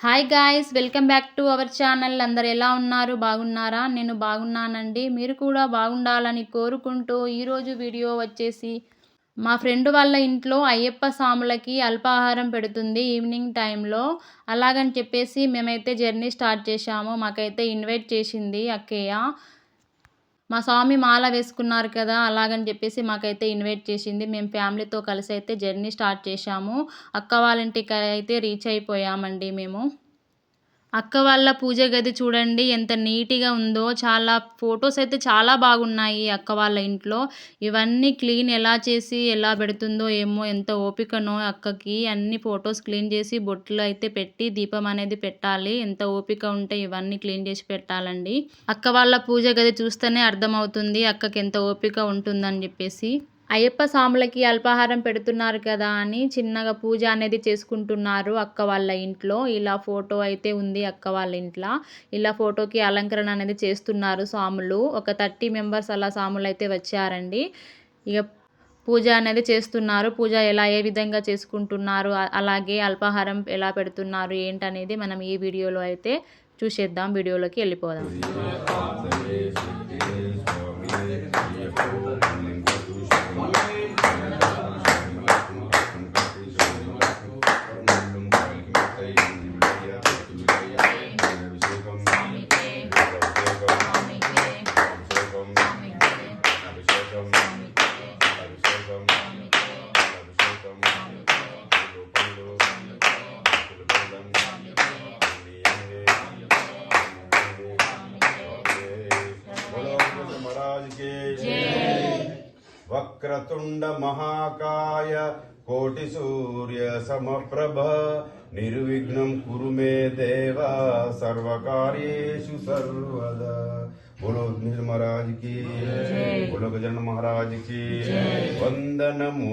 Hi guys welcome back to our channel అందరు ఎలా ఉన్నారు? బాగున్నారా? నేను బాగున్నానండి. మీరు కూడా బాగుండాలని కోరుకుంటూ ఈరోజు వీడియో వచ్చేసి మా ఫ్రెండ్ వాళ్ళ ఇంట్లో అయ్యప్ప స్వాములకి అల్పాహారం పెడుతుంది ఈవినింగ్ టైంలో అలాగని చెప్పేసి మేమైతే జర్నీ స్టార్ట్ చేశాము. మాకైతే ఇన్వైట్ చేసింది అక్కయ్య మా స్వామి మాల వేసుకున్నారు కదా అలాగని చెప్పేసి మాకైతే ఇన్వైట్ చేసింది. మేము ఫ్యామిలీతో కలిసి అయితే జర్నీ స్టార్ట్ చేశాము. అక్క వాళ్ళ ఇంటికి అయితే రీచ్ అయిపోయామండి మేము. అక్క వాళ్ళ పూజ గది చూడండి ఎంత నీట్గా ఉందో. చాలా ఫొటోస్ అయితే చాలా బాగున్నాయి అక్క వాళ్ళ ఇంట్లో. ఇవన్నీ క్లీన్ ఎలా చేసి ఎలా పెడుతుందో ఏమో ఎంత ఓపికనో అక్కకి అన్ని ఫొటోస్ క్లీన్ చేసి బొట్లు అయితే పెట్టి దీపం అనేది పెట్టాలి. ఎంత ఓపిక ఉంటే ఇవన్నీ క్లీన్ చేసి పెట్టాలండి. అక్క వాళ్ళ పూజ గది చూస్తేనే అర్థమవుతుంది అక్కకి ఎంత ఓపిక ఉంటుందని చెప్పేసి. అయ్యప్ప స్వాములకి అల్పాహారం పెడుతున్నారు కదా అని చిన్నగా పూజ అనేది చేసుకుంటున్నారు అక్క వాళ్ళ ఇంట్లో. ఇలా ఫోటో అయితే ఉంది అక్క వాళ్ళ ఇంట్లో. ఇలా ఫోటోకి అలంకరణ అనేది చేస్తున్నారు స్వాములు. ఒక థర్టీ మెంబర్స్ అలా స్వాములు అయితే వచ్చారండి. ఇక పూజ అనేది చేస్తున్నారు. పూజ ఎలా ఏ విధంగా చేసుకుంటున్నారు అలాగే అల్పాహారం ఎలా పెడుతున్నారు ఏంటనేది మనం ఈ వీడియోలో అయితే చూసేద్దాం. వీడియోలోకి వెళ్ళిపోదాం. వక్రతుండ మహాకాయ కోటి సూర్య సమప్రభ నిర్విఘ్నం కురు మే దేవ సర్వకార్యేషు సర్వదా బోలో మహారాజ్కి బోలో గజన్ మహారాజ్కి వందనము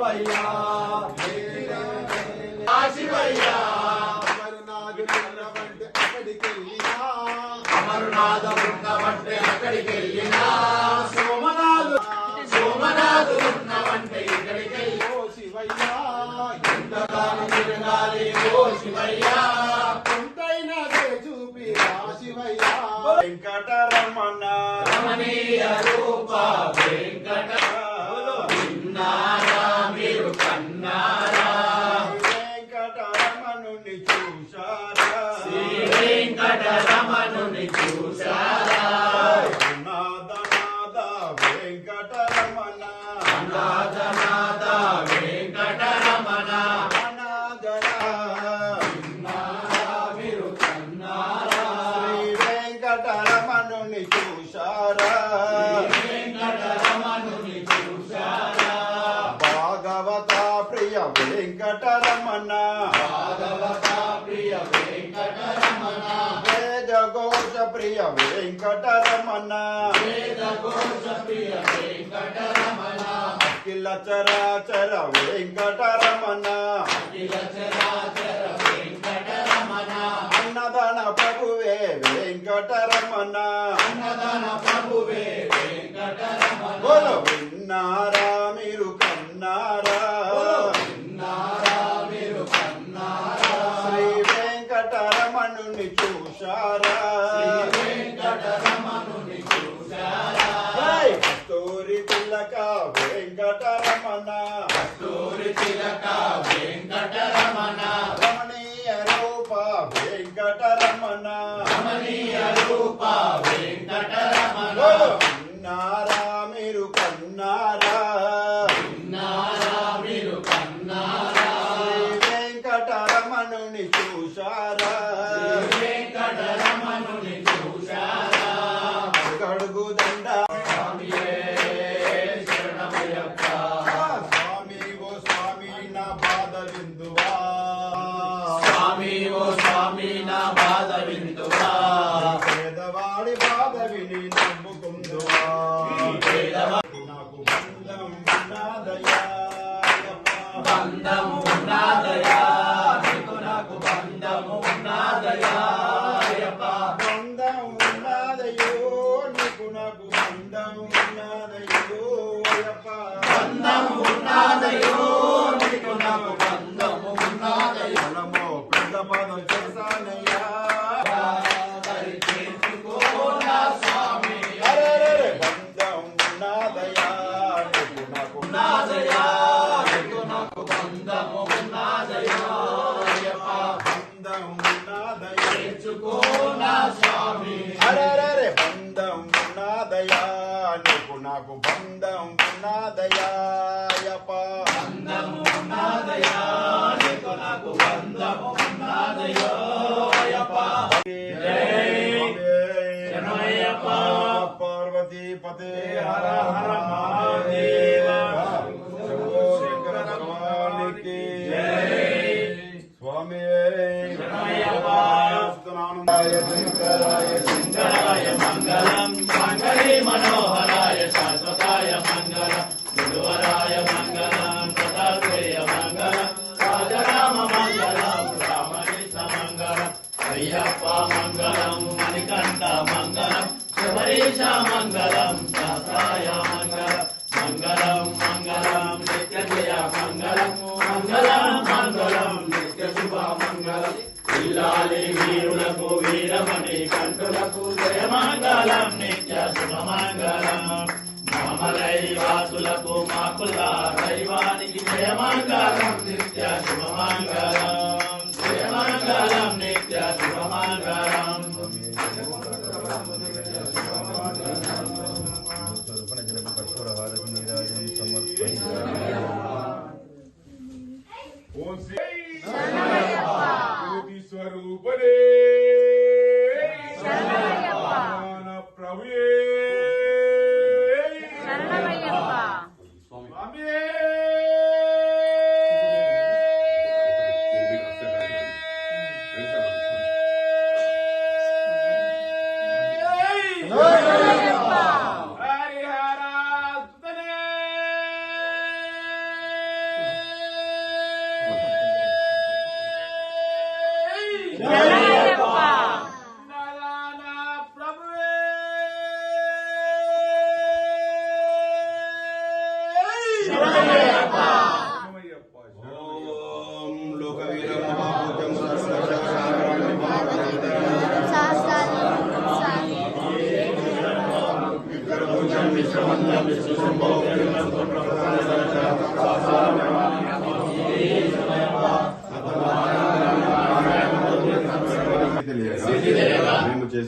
రా శివయ్య అమరునాథ ఉన్నవంటే అక్కడికి వెళ్ళినా సోమనాథు. సోమనాథు ఉన్నవంటే ఇక్కడికి వెళ్ళి ఓ శివయ్య. ఎంతగానో తిరగాలి. ఓ శివయ్య. కొంతైనా చూపి రా శివయ్య. వెంకటరమణ. రమణీయ రూప వెంకట. విన్నారా? వెంకటరమణ. అఖిల చరాచర వెంకటరమణ. అన్నదాన ప్రభువే వెంకటరమణ. అన్నదాన ప్రభువే వెంకటరమణ విన్నారా మీరు కన్నారా? శ్రీ వెంకటరమణుని చూశారా? జై కస్తూరి తిలక వెంకటరమణ. రమణీయ రూప వెంకటరమణ. విన్నారా మీరు కన్నారా? Vinto Ma. నీకు బంధం ఉన్నదయా అయ్యప్ప బంధము ఉన్నాదయా నీకు బంధము ఉన్నాదయో అయ్యప్ప శరణమయ్యప్ప. పార్వతీ పతే హర హర మహాదేవ శంభో శంకర భగవానికి స్వామి. శంకరాయ శంకరాయ ఇల్లాలి వీరులకు వీరమణి కంటులకు జయమంగళం నిత్య శుభమంగళం మామలై మాకుల దైవానికి జయమంగళం నిత్య శుభమంగళం జయమంగళం నిత్య శుభమంగళం Yeah.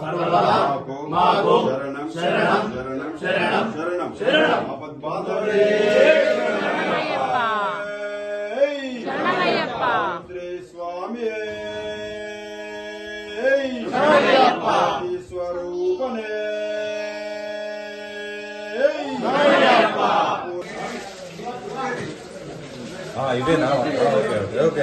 సర్వదా మాకు శరణం శరణం శరణం శరణం శరణం. శ్రీ స్వామి. అయ్యప్పనే ఇదేనా? Okay okay okay.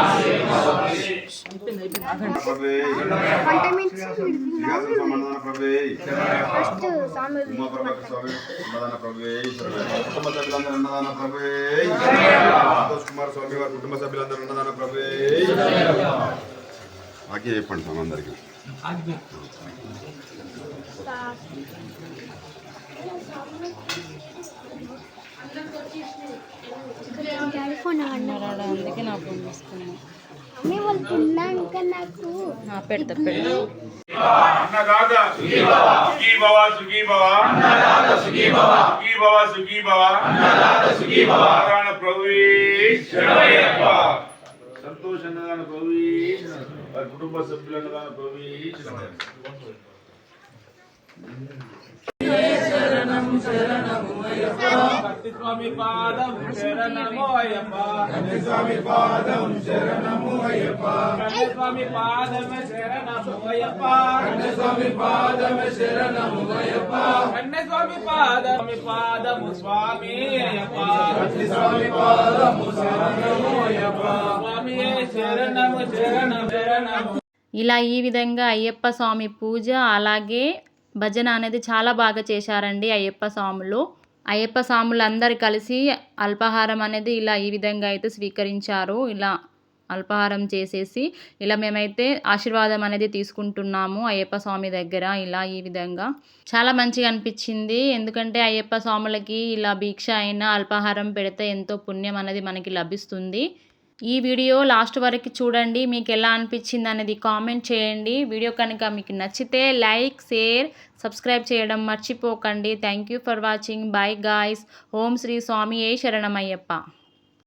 ఫస్ట్ స్వామి కుటుంబ సభ్యులందరూ అన్నదాన ప్రభే సంతోష్ కుమార్ స్వామి వారి కుటుంబ సభ్యులందరూ అన్నదాన ప్రభే ఆకి చెప్పండి స్వామి అందరికి డాడీ ఫోన్ అన్నా అందుకే నాకు పంపిస్తున్నాను మమ్మీ వాళ్ళు తిన్నాక నాకు పెడతా పెడతా. అన్నదాత సుఖీ భవ సుఖీ భవ అన్నదాత సుఖీ భవ సుఖీ భవ సుఖీ భవ అన్నదాత సుఖీ భవ నారాయణ ప్రభువే వారి కుటుంబ సభ్యులు అన్నదాన ప్రభువే శరణమయ్యప్ప స్వామి పాదం శరణము అయ్యప్ప స్వామి పాదం శరణము అయ్యప్ప స్వామి పాదం శరణము అయ్యప్ప స్వామి పాదం శరణము అయ్యప్ప స్వామి పాదం పాదము స్వామి అయ్యప్ప స్వామి పాదము శరణము అయ్యప్ప స్వామి శరణము శరణము శరణము ఇలా ఈ విధంగా అయ్యప్ప స్వామి పూజ అలాగే భజన అనేది చాలా బాగా చేశారండి అయ్యప్ప స్వాములు. అయ్యప్ప స్వాములు అందరు కలిసి అల్పాహారం అనేది ఇలా ఈ విధంగా అయితే స్వీకరించారు. ఇలా అల్పాహారం చేసేసి ఇలా మేమైతే ఆశీర్వాదం అనేది తీసుకుంటున్నాము అయ్యప్ప స్వామి దగ్గర ఇలా ఈ విధంగా. చాలా మంచిగా అనిపించింది. ఎందుకంటే అయ్యప్ప స్వాములకి ఇలా భిక్ష అయినా అల్పాహారం పెడితే ఎంతో పుణ్యం అనేది మనకి లభిస్తుంది. ఈ వీడియో లాస్ట్ వరకు చూడండి మీకు ఎలా అనిపించింది అనేది కామెంట్ చేయండి. వీడియో కనుక మీకు నచ్చితే లైక్ షేర్ సబ్స్క్రైబ్ చేయడం మర్చిపోకండి. Thank you for watching. Bye guys. Om Shri Swami ఏ శరణమయ్యప్ప.